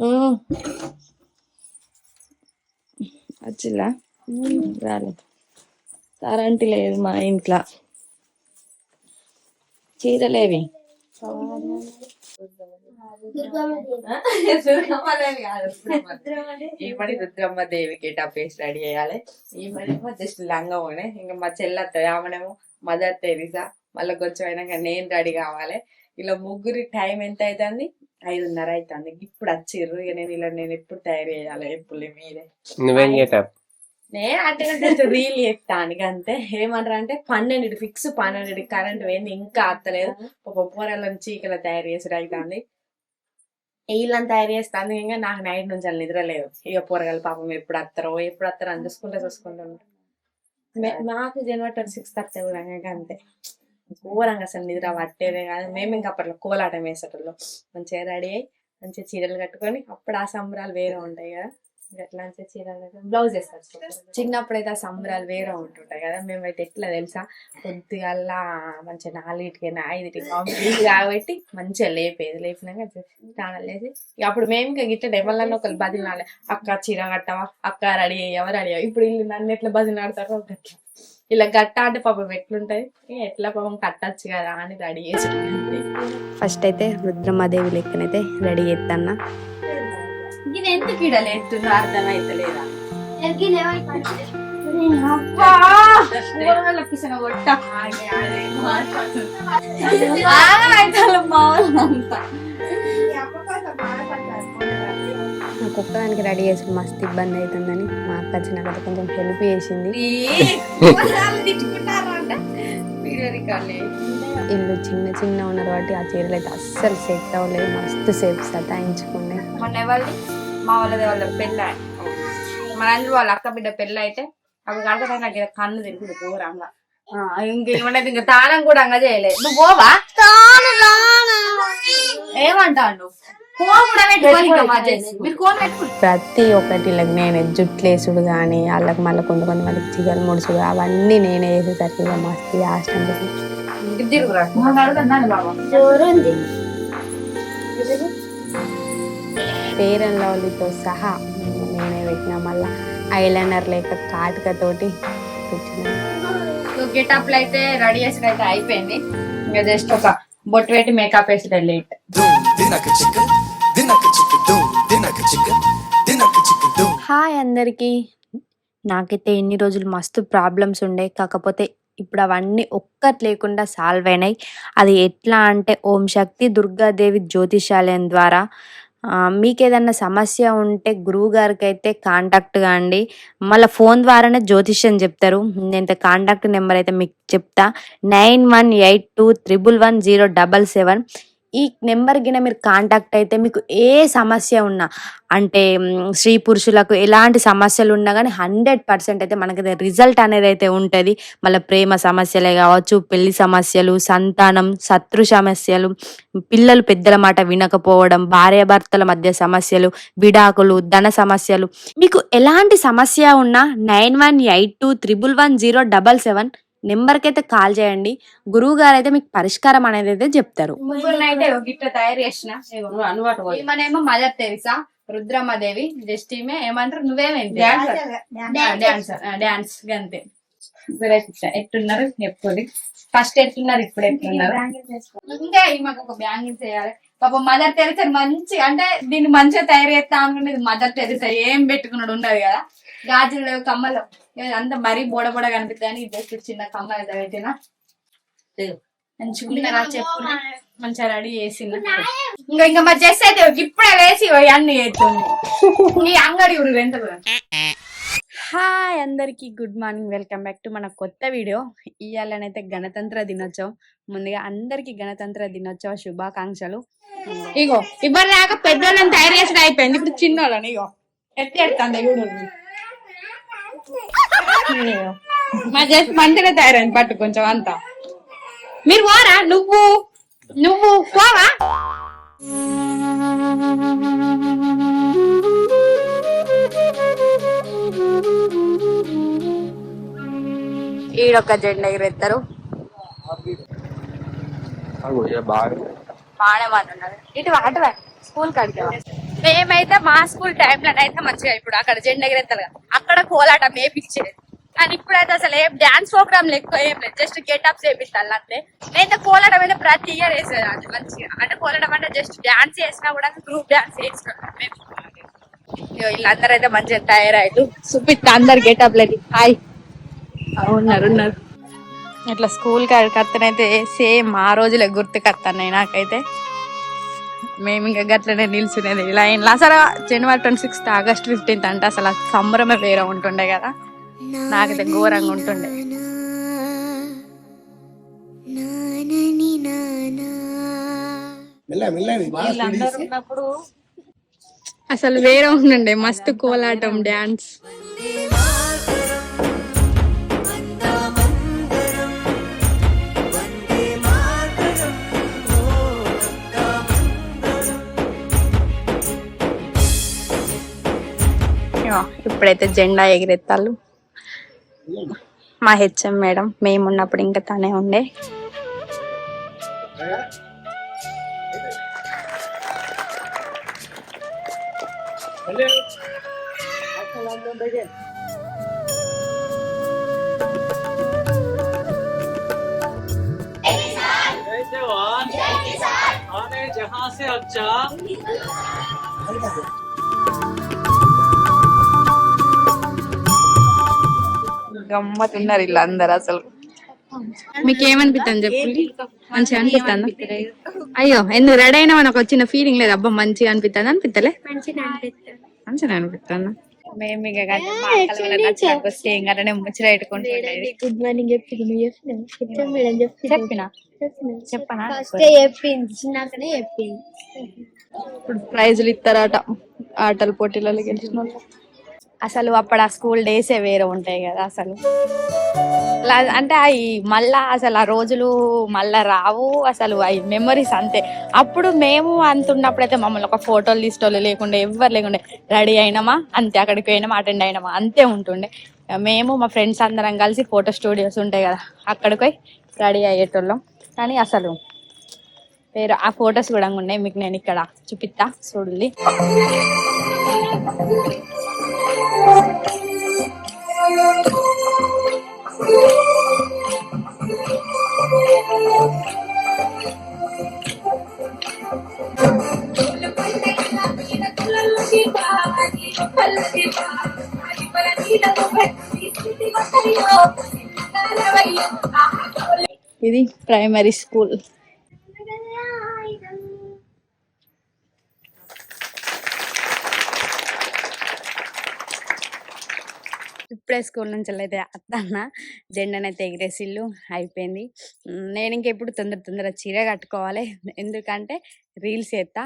ఉమ్. వచ్చిల్లా current లేదు మా ఇంట్లో. చీరలేవి ఈ మరి రుద్రమ్మ దేవికి గెటప్ వేసి రెడీ చేయాలి. ఈ మరి జస్ట్ లంగా పోనే. ఇంకా మా చెల్లెత్త ఆమెనేమో మదర్ తెరిసా. మళ్ళీ కొంచెం అయినాక నేను రెడీ కావాలి. ఇలా ముగ్గురి టైం ఎంత అవుతుంది ఐదున్నర అవుతుంది ఇప్పుడు వచ్చిర్రు. ఇక నేను ఇలా నేను ఎప్పుడు తయారు చేయాలి? ఎప్పుడు మీరే. నువ్వేం గెటప్ నేను అంటే జస్ట్ రీల్ చెప్తాను అంతే. ఏమంటారు అంటే పన్నెండు ఫిక్స్ పన్నెండు కరెంట్ పోయింది. ఇంకా అత్తలేదు. ఒక కూరలను చీకల తయారు చేసి అవుతుంది వీళ్ళని తయారు చేస్తాను ఇంకా నాకు నైట్ నుంచి అలా నిద్ర లేదు. ఇక కూరగాయలు పాపం ఎప్పుడు వస్తారో ఎప్పుడు వస్తారో అని చూసుకుంటే చూసుకుంటూ ఉంటాం. మే- మాకు జనవరి ట్వంటీ సిక్స్త్ వస్తే కూడా అంతే. ఘోరంగా అసలు నిద్ర పట్టేదే కాదు. మేము ఇంకా అప్పట్లో కోలాటం వేసేటోళ్ళు. మంచిగా రెడీ అయ్యి మంచిగా చీరలు కట్టుకొని అప్పుడు ఆ సంబరాలు వేరే ఉంటాయి కదా. ఎట్లా అట్లా మంచిగా చీరలు బ్లౌజ్ వేస్తారు. చిన్నప్పుడు అయితే ఆ సంబరాలు వేరే ఉంటుంటాయి కదా. మేమైతే ఎట్లా తెలుసా? పొద్దుగల్లా మంచిగా నాలుగిటికి ఐదుటికి కాంపిటీ కాబట్టి మంచిగా లేపేది. లేపినాక స్నానాలు చేసి ఇక అప్పుడు మేము ఇంకా గిట్ట ఎవరినన్నా ఒకరు బదిలినాలి అక్క చీర కట్టవా? అక్క రెడీ అయ్యావా? రెడీ అయ్యావా? ఇప్పుడు వీళ్ళు నన్ను ఎట్లా బదిలినాడతారో గట్లా ఇలా గట్ట అంటే పాపం ఎట్లుంటది ఎట్లా పాపం కట్టచ్చు కదా అని రెడీ చేసి ఫస్ట్ అయితే రుద్రమాదేవి లెక్కనైతే రెడీ చేస్తాన్న ఇది ఎందుకు ఇడ లేస్తున్నా అర్థమైతలేదా? నాకు ఒక్కదానికి రెడీ చేసి మస్తు ఇబ్బంది అవుతుందని మా అక్క వచ్చిన కదా కొంచెం హెల్ప్ చేసింది. ఇల్లు చిన్న చిన్న ఉన్నారు కాబట్టి ఆ చీరలు అయితే అస్సలు సెట్ అవ్వలేదు. మస్తు సేపు సతాయించుకునే మొన్న ఎవరిది? మా వాళ్ళది వాళ్ళ పెళ్ళి. మన అందరూ వాళ్ళ అక్క బిడ్డ పెళ్ళి అయితే అవి కడతా నాకు కన్ను తిరుగుతుంది ఘోరంగా. ఆ, ఇంకేమన్నది ఇంకా తానం కూడా అంగ చేయలేదు. నువ్వు పోవా? ఏమంటాడు? ప్రతి ఒక్కటి ఇలా నేనే జుట్లేసుడు కానీ వాళ్ళకి మళ్ళీ కొంత కొంతమందికి చిగలు ముడుచుడు అవన్నీ నేనే చేసేసరికి ఇక మస్తు ఫేర్ అండ్ లవ్లీతో సహా నేనే పెట్టిన మళ్ళీ ఐలైనర్ లేక కాటుకతోటి పెట్టిన. గెటప్లో అయితే రెడీ చేసి అయితే అయిపోయింది. ఇంకా జస్ట్ ఒక బొట్టు పెట్టి మేకప్ వేసి లేట్. హాయ్ అందరికీ. నాకైతే ఎన్ని రోజులు మస్తు ప్రాబ్లమ్స్ ఉండే. కాకపోతే ఇప్పుడు అవన్నీ ఒక్కటి లేకుండా సాల్వ్ అయినాయి. అది ఎట్లా అంటే ఓం శక్తి దుర్గాదేవి జ్యోతిషాలయం ద్వారా. మీకు ఏదన్నా సమస్య ఉంటే గురువు గారికి అయితే కాంటాక్ట్ కాండి. మళ్ళీ ఫోన్ ద్వారానే జ్యోతిష్యం చెప్తారు. నేను కాంటాక్ట్ నెంబర్ అయితే మీకు చెప్తా. Nine one eight two triple one zero double seven. ఈ నెంబర్ గిన మీరు కాంటాక్ట్ అయితే మీకు ఏ సమస్య ఉన్నా అంటే స్త్రీ పురుషులకు ఎలాంటి సమస్యలు ఉన్నా కానీ హండ్రెడ్ పర్సెంట్ అయితే మనకి రిజల్ట్ అనేది అయితే ఉంటుంది. మళ్ళీ ప్రేమ సమస్యలే కావచ్చు పెళ్ళి సమస్యలు సంతానం శత్రు సమస్యలు పిల్లలు పెద్దల మాట వినకపోవడం భార్యాభర్తల మధ్య సమస్యలు విడాకులు ధన సమస్యలు. మీకు ఎలాంటి సమస్య ఉన్నా nine one eight two triple one zero double seven నెంబర్కి అయితే కాల్ చేయండి. గురువు గారు అయితే మీకు పరిష్కారం అనేది అయితే చెప్తారు తయారు చేసిన. ఈమెనేమో Mother Teresa Rudramma Devi just ఈమె ఏమంటారు నువ్వేమేంటి డాన్స్ గంతే. ఇప్పుడే చూసా. ఎట్లున్నారు ఎప్పుడు ఫస్ట్ ఎట్లున్నారు ఇప్పుడు ఎట్లున్నారు ఇంకా ఈమెకు ఒక బ్యాంగిల్ చేయాలి. పాప మదర్ తెరిసా మంచి అంటే దీన్ని మంచిగా తయారు చేస్తా అనుకునేది మదర్ తెరిసా. ఏం పెట్టుకున్నాడు ఉండదు కదా. గాజులు లేవు కమ్మలు. అంత మరీ బోడ బోడ కనిపిస్తుంది జస్ట్ చిన్న కమ్మలు పెట్టిన. మంచిగా చెప్పు. మంచిగా రెడీ చేసింది. ఇంకా ఇంకా మరి చేస్తే అయితే ఇప్పుడే వేసి అన్ని చేస్తుంది. ఈ అంగడి ఊరు ఎంత హాయ్ అందరికీ good morning. Welcome back to మన కొత్త వీడియో. ఇవాళనైతే గణతంత్ర దినోత్సవం. ముందుగా అందరికీ గణతంత్ర దినోత్సవ శుభాకాంక్షలు. ఇగో ఇవ్వరు దాకా పెద్దోళ్ళని తయారు చేసి అయిపోయింది. ఇప్పుడు చిన్నోళ్ళని ఇగో ఎత్తి ఎడుతుంది చేసి మంచిగా తయారైంది పట్టు కొంచెం అంతా. మీరు పోరా నువ్వు నువ్వు పోవా? ఈడొక జెండా ఎగురెత్తారు. బాగా. బాగానే మంది ఉన్నారు ఇటు అటు స్కూల్ కాడికి మేమైతే మా స్కూల్ టైంలో అయితే మంచిగా ఇప్పుడు అక్కడ జెండా ఎగరేస్తారు అక్కడ కోలాటం వేపించేది. కానీ ఇప్పుడైతే అసలు ఏం డాన్స్ ప్రోగ్రామ్ ఎక్కువ ఏం లేదు. జస్ట్ గెటప్స్ వేపిస్తాను అంతే. నేనైతే కోలాటం అయితే ప్రతి ఇయర్ వేసేదాన్ని మంచిగా. అంటే కోలాటం అంటే జస్ట్ డాన్స్ చేసినా కూడా గ్రూప్ డాన్స్ వేసుకున్నాం మేము. వీళ్ళందరూ అయితే మంచిగా తయారయ్యారు. చూపిస్తా అందరు గెటప్ లేదు హాయ్ ఉన్నారు ఉన్నారు. ఇట్లా స్కూల్ కత్తనైతే సేమ్ ఆ రోజులే గుర్తుకత్తాను నాకైతే. మేము ఇంకా గట్లనే నిల్చునేది. ఇలా ఇలా అసలు January twenty sixth August fifteenth అంటే అసలు సంబరమే వేరే ఉంటుండే కదా. నాకైతే ఘోరంగా ఉంటుండే. ఉన్నప్పుడు అసలు వేరే ఉంటుండే. మస్తు కోలాటం డాన్స్ ఇప్పుడైతే జెండా ఎగిరెత్తాలు మా హెచ్ఎం మేడం మేము ఉన్నప్పుడు ఇంకా తనే ఉండే जय जवान आने जहाँ से अच्छा గమ్మత్ ఉన్నారు వీళ్ళందరూ అసలు. మీకు ఏమనిపిస్తుంది చెప్పండి మంచిగా అనిపిస్తుందా అయ్యో ఎందుకు రెడీ అయినా మనకు వచ్చిన ఫీలింగ్ లేదు? అబ్బా మంచిగా అనిపిస్తుంది అనిపిస్తలే మంచిగా అనిపిస్తుంది మేము ఇక వస్తే ఏం కదా నేను ముచ్చట పెట్టుకుంటుండేది గుడ్ మార్నింగ్ చెప్పింది మేడం చెప్పిన? చెప్పింది. చిన్నాకనే చెప్పింది ఇప్పుడు ప్రైజులు ఇస్తారట ఆటల పోటీలలో గెలిచిన వాళ్ళు. అసలు అప్పుడు ఆ స్కూల్ డేసే వేరే ఉంటాయి కదా అసలు. అంటే అవి మళ్ళా అసలు ఆ రోజులు మళ్ళా రావు అసలు అవి మెమరీస్ అంతే. అప్పుడు మేము అంత ఉన్నప్పుడు అయితే మమ్మల్ని ఒక ఫోటోలు తీసుకోవాలి లేకుండా ఎవ్వరు లేకుండే. రెడీ అయినామా? అంతే అక్కడికి పోయినామా? అటెండ్ అయినామా? అంతే ఉంటుండే. మేము మా ఫ్రెండ్స్ అందరం కలిసి ఫోటో స్టూడియోస్ ఉంటాయి కదా అక్కడికి పోయి రెడీ అయ్యేటోళ్ళం. కానీ అసలు వేరే ఆ ఫొటోస్ కూడా ఉన్నాయి మీకు నేను ఇక్కడ చూపిస్తా చూడండి. ఇది ప్రైమరీ స్కూల్. ఇప్పుడే స్కూల్ నుంచి అయితే అత్తన్న జెండానైతే ఎగిరేసిల్లు అయిపోయింది. నేను ఇంకెప్పుడు తొందర తొందర చీర కట్టుకోవాలి. ఎందుకంటే రీల్స్ చేస్తా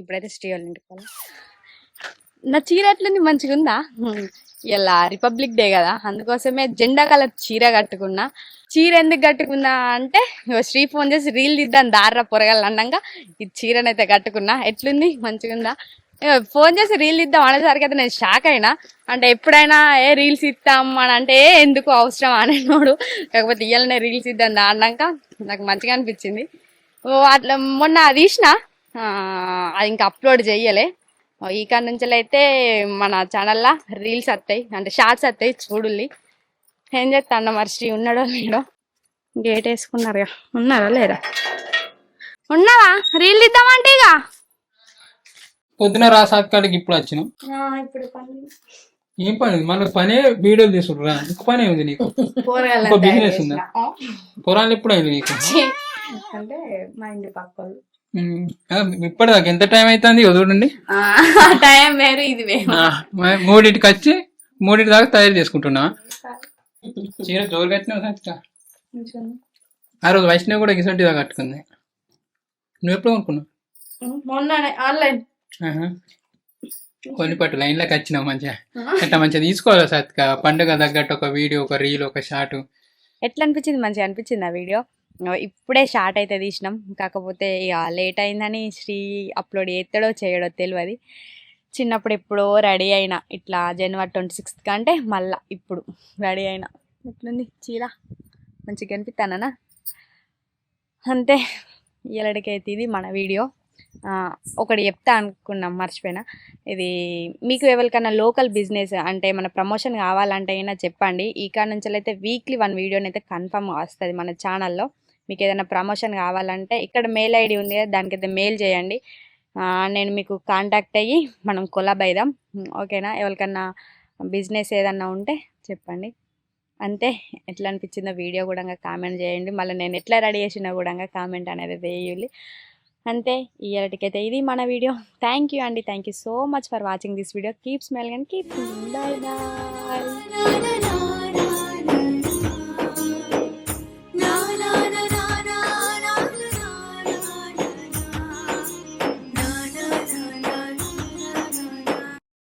ఇప్పుడైతే స్టీవల్ నిండుకోవాలి నా చీర ఎట్లుంది? మంచిగా ఉందా ఇలా రిపబ్లిక్ డే కదా. అందుకోసమే జెండా కలర్ చీర కట్టుకున్నా. చీర ఎందుకు కట్టుకున్నా అంటే శ్రీ ఫోన్ చేసి రీల్ తీద్దాం దారా పొరగాలి అన్నాక ఈ చీరనైతే కట్టుకున్నా. ఎట్లుంది? మంచిగా ఉందా ఫోన్ చేసి రీల్ ఇద్దాం అనేసరికి అయితే నేను షాక్ అయినా. అంటే ఎప్పుడైనా ఏ రీల్స్ ఇస్తాం అని అంటే ఏ ఎందుకు అవసరం అనేనోడు. కాకపోతే ఇయ్యాలనే రీల్స్ ఇద్దాం దా అన్నాక నాకు మంచిగా అనిపించింది. అట్లా మొన్న అది తీసిన. అది ఇంకా అప్లోడ్ చెయ్యలే. ఓ ఈ కాడ నుంచి అయితే మన ఛానల్లో రీల్స్ వస్తాయి అంటే షార్ట్స్ వస్తాయి చూడుల్లి ఏం చేస్తా మరి శ్రీ ఉన్నాడో లేడో. గేట్ వేసుకున్నారు ఉన్నారా లేరా? ఉన్నావా? రీల్ ఇద్దామంటే ఇక. పొద్దున రాసాకాడికి ఇప్పుడు వచ్చినాం ఏం పని? మన పనే వీడియోలు తీసుకురా ఇంక పనే ఉంది నీకు? ఇంకో బిజినెస్ ఉందా? పురాణాలు ఎప్పుడు అయింది నీకు? అంటే మా ఇంటి పక్క వాళ్ళు. ఉమ్, ఆ, ఇప్పటిదాకా ఎంత టైం అవుతుంది చూడండి. టైం వేరు ఇది వేరు. ఆ, మ- మూడింటికి వచ్చి మూడింటి దాకా తయారు చేసుకుంటున్నా చీర జోరు కట్టినావు సత్య ఆ రోజు వైష్ణవి కూడా గిసంటిదా కట్టుకుంది. నువ్వు ఎప్పుడు కొనుక్కున్నావు? మొన్ననే ఆన్లైన్. ఆహా. కొన్ని పట్టు లైన్లోకి వచ్చినావు మంచిగా. అట్లా మంచిగా తీసుకోవాలి సత్క పండుగ తగ్గట్టు ఒక వీడియో ఒక రీల్ ఒక షార్ట్ ఎట్లా అనిపించింది? మంచిగా అనిపించింది ఆ వీడియో ఇప్పుడే షార్ట్ అయితే తీసినాం. కాకపోతే ఇక లేట్ అయిందని శ్రీ అప్లోడ్ చేస్తాడో చేయడో తెలియదు చిన్నప్పుడు ఎప్పుడో రెడీ అయినా. ఇట్లా జనవరి ట్వంటీ సిక్స్త్ అంటే మళ్ళా ఇప్పుడు రెడీ అయినా. ఎట్లుంది? చీర? మంచిగా కనిపిస్తానా అంతే. ఇలాడికైతే ఇది మన వీడియో. ఒకటి చెప్తా అనుకున్నాం మర్చిపోయినా. ఇది మీకు ఎవరికైనా లోకల్ బిజినెస్ అంటే మన ప్రమోషన్ కావాలంటే అయినా చెప్పండి. ఈ కాడ నుంచి అయితే వీక్లీ వన్ వీడియోని అయితే కన్ఫర్మ్ వస్తుంది మన ఛానల్లో. మీకు ఏదైనా ప్రమోషన్ కావాలంటే ఇక్కడ మెయిల్ ఐడి ఉంది కదా దానికైతే మెయిల్ చేయండి. నేను మీకు కాంటాక్ట్ అయ్యి మనం కొలాబ్ అయిదాం. ఓకేనా? ఎవరికన్నా బిజినెస్ ఏదన్నా ఉంటే చెప్పండి. అంతే ఎట్లా అనిపించిందో వీడియో కూడా కామెంట్ చేయండి. మళ్ళీ నేను ఎట్లా రెడీ చేసినా కూడా కామెంట్ అనేది వేయాలి. అంతే ఇయర్టికైతే ఇది మన వీడియో. థ్యాంక్ యూ అండి. Thank you so much for watching this video keep smile and keep bye bye